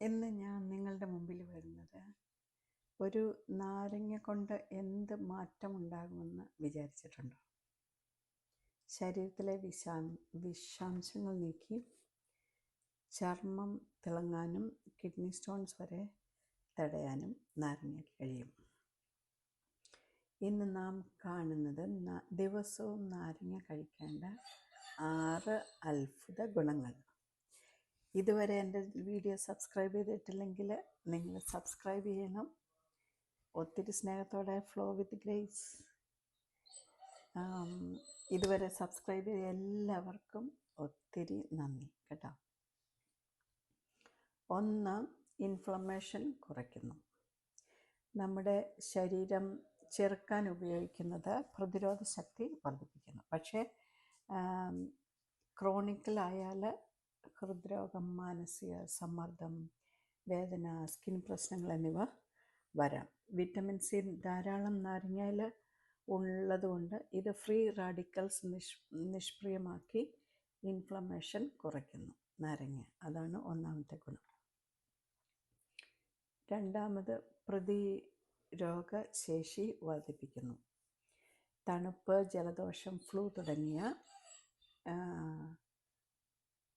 ഇന്ന് ഞാൻ നിങ്ങളുടെ മുമ്പിൽ വരുന്നത്. ഒരു നാരങ്ങ കൊണ്ട് എന്ത് മാറ്റമുണ്ടാകുമെന്ന് വിചാരിച്ചിട്ടുണ്ടോ? ശരീരത്തിലെ വിഷാ വിഷാംശങ്ങൾ നീക്കി ചർമ്മം തിളങ്ങാനും കിഡ്നി സ്റ്റോൺസ് വരെ തടയാനും നാരങ്ങ കഴിയും. ഇന്ന് നാം കാണുന്നത് ദിവസവും നാരങ്ങ കഴിക്കേണ്ട ആറ് അത്ഭുത ഗുണങ്ങൾ. ഇതുവരെ എന്റെ വീഡിയോ സബ്സ്ക്രൈബ് ചെയ്തിട്ടില്ലെങ്കിൽ നിങ്ങൾ സബ്സ്ക്രൈബ് ചെയ്യണം. ഒത്തിരി സ്നേഹത്തോടെ ഫ്ലോ വിത്ത് ഗ്രേസ് ഇതുവരെ സബ്സ്ക്രൈബ് ചെയ്ത എല്ലാവർക്കും ഒത്തിരി നന്ദി കേട്ടോ. ഒന്ന് ഇൻഫ്ലമേഷൻ കുറയ്ക്കുന്നു. നമ്മുടെ ശരീരം ചെറുക്കാൻ ഉപയോഗിക്കുന്നത് പ്രതിരോധ ശക്തി വർദ്ധിപ്പിക്കുന്നു. പക്ഷേ ക്രോണിക്കലായാൽ ഹൃദ്രോഗം മാനസിക സമ്മർദ്ദം വേദന സ്കിൻ പ്രശ്നങ്ങൾ എന്നിവ വരാം. വിറ്റമിൻ സി ധാരാളം നാരങ്ങയിൽ ഉള്ളതുകൊണ്ട് ഇത് ഫ്രീ റാഡിക്കൽസ് നിഷ് നിഷ്ക്രിയമാക്കി ഇൻഫ്ലമേഷൻ കുറയ്ക്കുന്നു നാരങ്ങ. അതാണ് ഒന്നാമത്തെ ഗുണം. രണ്ടാമത് പ്രതിരോധ ശേഷി വർദ്ധിപ്പിക്കുന്നു. തണുപ്പ് ജലദോഷം ഫ്ലൂ തുടങ്ങിയ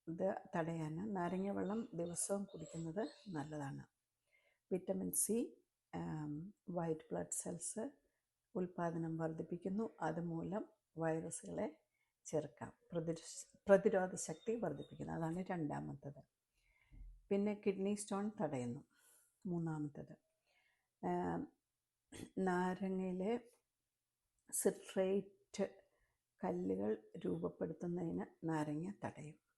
ഇത് തടയാൻ നാരങ്ങ വെള്ളം ദിവസവും കുടിക്കുന്നത് നല്ലതാണ്. Vitamin C white blood cells ഉൽപ്പാദനം വർദ്ധിപ്പിക്കുന്നു. അതുമൂലം വൈറസുകളെ ചെറുക്കാം. പ്രതിരോധ പ്രതിരോധ ശക്തി വർദ്ധിപ്പിക്കുന്നു. അതാണ് രണ്ടാമത്തത്. പിന്നെ കിഡ്നി സ്റ്റോൺ തടയുന്നു. മൂന്നാമത്തത്. നാരങ്ങയിലെ സിട്രേറ്റ് കല്ലുകൾ രൂപപ്പെടുത്തുന്നതിന് നാരങ്ങ തടയും.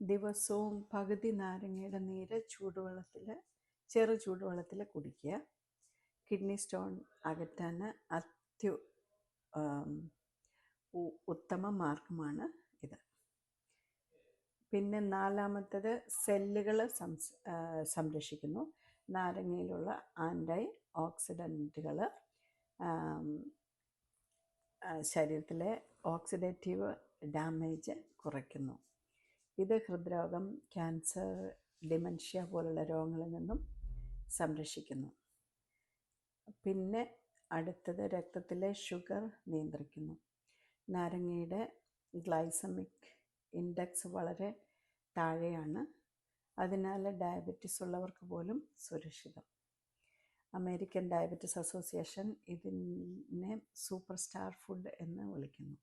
ദിവസവും പകുതി നാരങ്ങയുടെ നീര് ചൂടുവെള്ളത്തിൽ ചെറു ചൂടുവെള്ളത്തിൽ കുടിക്കുക. കിഡ്നി സ്റ്റോൺ അകറ്റാൻ അത്യു ഉത്തമ മാർഗമാണ് ഇത്. പിന്നെ നാലാമത്തത് സെല്ലുകൾ സംരക്ഷിക്കുന്നു. നാരങ്ങയിലുള്ള ആന്റൈ ഓക്സിഡന്റുകൾ ശരീരത്തിലെ ഓക്സിഡേറ്റീവ് ഡാമേജ് കുറയ്ക്കുന്നു. ഇത് ഹൃദ്രോഗം ക്യാൻസർ ഡിമൻഷ്യ പോലുള്ള രോഗങ്ങളിൽ നിന്നും സംരക്ഷിക്കുന്നു. പിന്നെ അടുത്തത് രക്തത്തിലെ ഷുഗർ നിയന്ത്രിക്കുന്നു. നാരങ്ങയുടെ ഗ്ലൈസമിക് ഇൻഡെക്സ് വളരെ താഴെയാണ്. അതിനാൽ ഡയബറ്റിസ് ഉള്ളവർക്ക് പോലും സുരക്ഷിതം. അമേരിക്കൻ ഡയബറ്റിസ് അസോസിയേഷൻ ഇതിനെ സൂപ്പർ സ്റ്റാർ ഫുഡ് എന്ന് വിളിക്കുന്നു.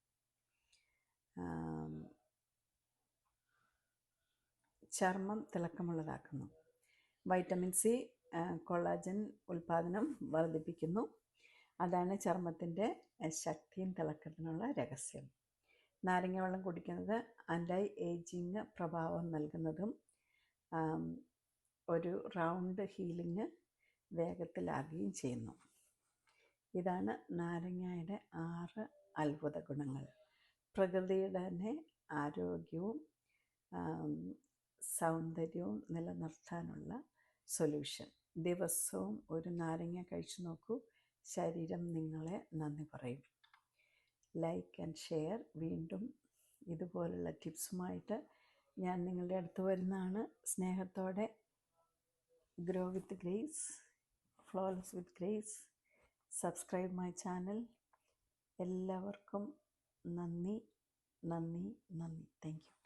ചർമ്മം തിളക്കമുള്ളതാക്കുന്നു. വൈറ്റമിൻ സി കൊളാജൻ ഉൽപ്പാദനം വർദ്ധിപ്പിക്കുന്നു. അതാണ് ചർമ്മത്തിന്റെ ശക്തിയും തിളക്കത്തിനുള്ള രഹസ്യം. നാരങ്ങ വെള്ളം കുടിക്കുന്നത് ആന്റൈ ഏജിങ് പ്രഭാവം നൽകുന്നതും ഒരു റൗണ്ട് ഹീലിംഗ് വേഗത്തിലാകുകയും ചെയ്യുന്നു. ഇതാണ് നാരങ്ങയുടെ ആറ് അത്ഭുത ഗുണങ്ങൾ. പ്രകൃതിയുടെ തന്നെ ആരോഗ്യവും സൗന്ദര്യവും നിലനിർത്താനുള്ള സൊല്യൂഷൻ. ദിവസവും ഒരു നാരങ്ങ കഴിച്ചു നോക്കൂ. ശരീരം നിങ്ങളെ നന്ദി പറയും. Like and share. വീണ്ടും ഇതുപോലുള്ള ടിപ്സുമായിട്ട് ഞാൻ നിങ്ങളുടെ അടുത്ത് വരുന്നതാണ്. സ്നേഹത്തോടെ. Grow with grace flawless with grace subscribe my channel എല്ലാവർക്കും നന്ദി നന്ദി നന്ദി. Thank you